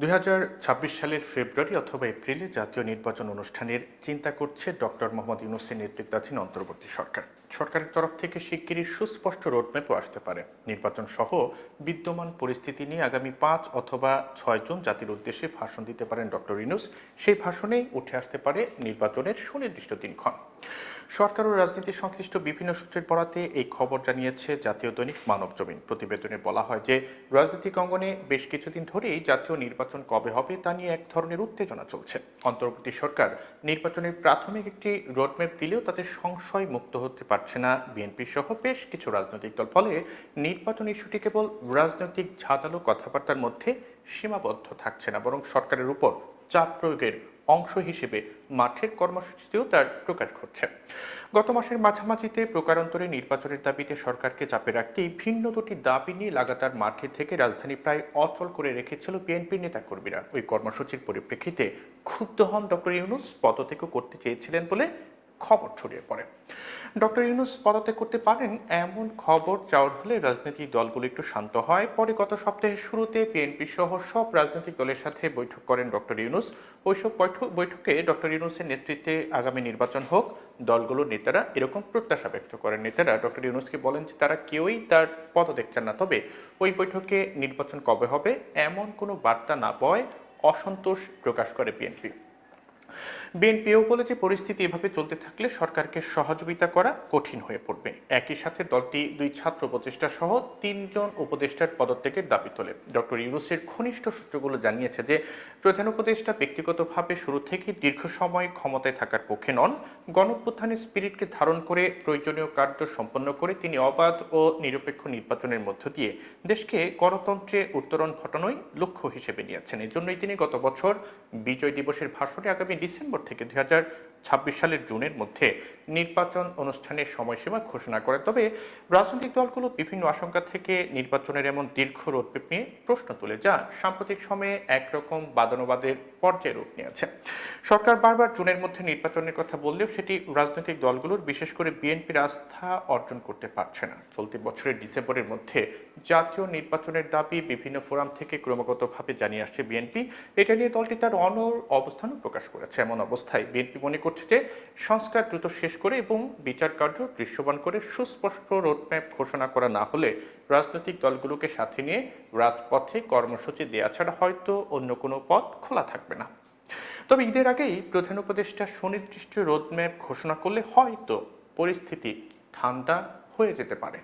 দুই হাজার ছাব্বিশ সালের ফেব্রুয়ারি অথবা এপ্রিলে জাতীয় নির্বাচন অনুষ্ঠানের চিন্তা করছে ডক্টর মোহাম্মদ ইউনুসের নেতৃত্বাধীন অন্তর্বর্তী সরকার। সরকারের তরফ থেকে শিগগিরই সুস্পষ্ট রোডম্যাপও আসতে পারে। নির্বাচন সহ বিদ্যমান পরিস্থিতি নিয়ে আগামী পাঁচ অথবা ছয় জুন জাতির উদ্দেশ্যে ভাষণ দিতে পারেন ডক্টর ইউনুস। সেই ভাষণেই উঠে আসতে পারে নির্বাচনের সুনির্দিষ্ট দিনক্ষণ। সরকার ও রাজনীতি সংশ্লিষ্ট বিভিন্ন সূত্রের বরাতে এই খবর জানিয়েছে জাতীয় দৈনিক মানব জমিন। প্রতিবেদনে বলা হয় যে, রাজনৈতিক অঙ্গনে বেশ কিছুদিন ধরেই জাতীয় নির্বাচন কবে হবে তা নিয়ে এক ধরনের উত্তেজনা চলছে। অন্তর্বর্তী সরকার নির্বাচনের প্রাথমিক একটি রোডম্যাপ দিলেও তাতে সংশয় মুক্ত হতে পারছে না। বিএনপি সহ বেশ কিছু রাজনৈতিক দল। ফলে নির্বাচন ইস্যুটি কেবল রাজনৈতিক ঝাঁঝালো কথাবার্তার মধ্যে সীমাবদ্ধ থাকছে না, বরং সরকারের উপর চাপ প্রয়োগের অংশ হিসেবে মাঠের কর্মসূচিতেও তার প্রকাশ ঘটছে। গত মাসের মাঝামাঝিতে প্রকারান্তরে নির্বাচনের দাবিতে সরকারকে চাপে রাখতেই ভিন্ন দুটি দাবি নিয়ে লাগাতার মাঠে থেকে রাজধানী প্রায় অচল করে রেখেছিল বিএনপির নেতাকর্মীরা। ওই কর্মসূচির পরিপ্রেক্ষিতে ক্ষুব্ধ হন ডক্টর ইউনুস পদত্যাগ করতে চেয়েছিলেন বলে খবর ছড়িয়ে পড়ে। ডক্টর ইউনুস পদত্যাগ করতে পারেন এমন খবর চাওয়ার হলে রাজনৈতিক দলগুলো একটু শান্ত হয়। পরে গত সপ্তাহের শুরুতে বিএনপি সহ সব রাজনৈতিক দলের সাথে বৈঠক করেন ডক্টর ইউনুস। ওইসব বৈঠক, বৈঠকে ডক্টর ইউনুসের নেতৃত্বে আগামী নির্বাচন হোক, দলগুলোর নেতারা এরকম প্রত্যাশা ব্যক্ত করেন। নেতারা ডক্টর ইউনুসকে বলেন যে তারা কেউই তার পদত্যাগ চান না। তবে ওই বৈঠকে নির্বাচন কবে হবে এমন কোনো বার্তা না পাওয়ায় অসন্তোষ প্রকাশ করে বিএনপি বিএনপিও বলে যে পরিস্থিতি এভাবে চলতে থাকলে সরকারকে সহযোগিতা করা কঠিন হয়ে পড়বে। একই সাথে দলটি দুই ছাত্র উপদেষ্টা সহ তিনজন উপদেষ্টার পদত্যাগের দাবি তোলে। ডক্টর ইউনুসের ঘনিষ্ঠ সূত্রগুলো জানিয়েছে যে, প্রধান উপদেষ্টা ব্যক্তিগতভাবে শুরু থেকে দীর্ঘ সময় ক্ষমতায় থাকার পক্ষে নন গণপ্রত্থানের স্পিরিটকে ধারণ করে প্রয়োজনীয় কার্য সম্পন্ন করে তিনি অবাধ ও নিরপেক্ষ নির্বাচনের মধ্য দিয়ে দেশকে গণতন্ত্রে উত্তরণ ঘটানোই লক্ষ্য হিসেবে নিয়েছেন। এজন্যই তিনি গত বছর বিজয় দিবসের ভাষণে আগামী ডিসেম্বর থেকে দুই ছাব্বিশ সালের জুনের মধ্যে নির্বাচন অনুষ্ঠানের সময়সীমা ঘোষণা করে। তবে রাজনৈতিক দলগুলো বিভিন্ন আশঙ্কা থেকে নির্বাচনের এমন দীর্ঘ রোডম্যাপ নিয়ে প্রশ্ন তুলে, যা সাম্প্রতিক সময়ে একরকম বাদানুবাদের পর্যায়ে রূপ নিয়েছে। সরকার বারবার জুনের মধ্যে নির্বাচনের কথা বললেও সেটি রাজনৈতিক দলগুলোর, বিশেষ করে বিএনপির আস্থা অর্জন করতে পারছে না। চলতি বছরের ডিসেম্বরের মধ্যে জাতীয় নির্বাচনের দাবি বিভিন্ন ফোরাম থেকে ক্রমাগতভাবে জানিয়ে আসছে বিএনপি। এটা নিয়ে দলটি তার অনর অবস্থানও প্রকাশ করেছে এমন অবস্থায় বিএনপি মনে করছে যে সংস্কার দ্রুত শেষ করে এবং বিচার কার্য দৃশ্যমান করে সুস্পষ্ট রোডম্যাপ ঘোষণা করা না হলে রাজনৈতিক দলগুলোকে সাথে নিয়ে রাজপথে কর্মসূচি দেওয়া ছাড়া হয়তো অন্য কোনো পথ খোলা থাকবে না। তবে ঈদের আগেই প্রধান উপদেষ্টা সুনির্দিষ্ট রোডম্যাপ ঘোষণা করলে হয়তো পরিস্থিতি ঠান্ডা হয়ে যেতে পারে।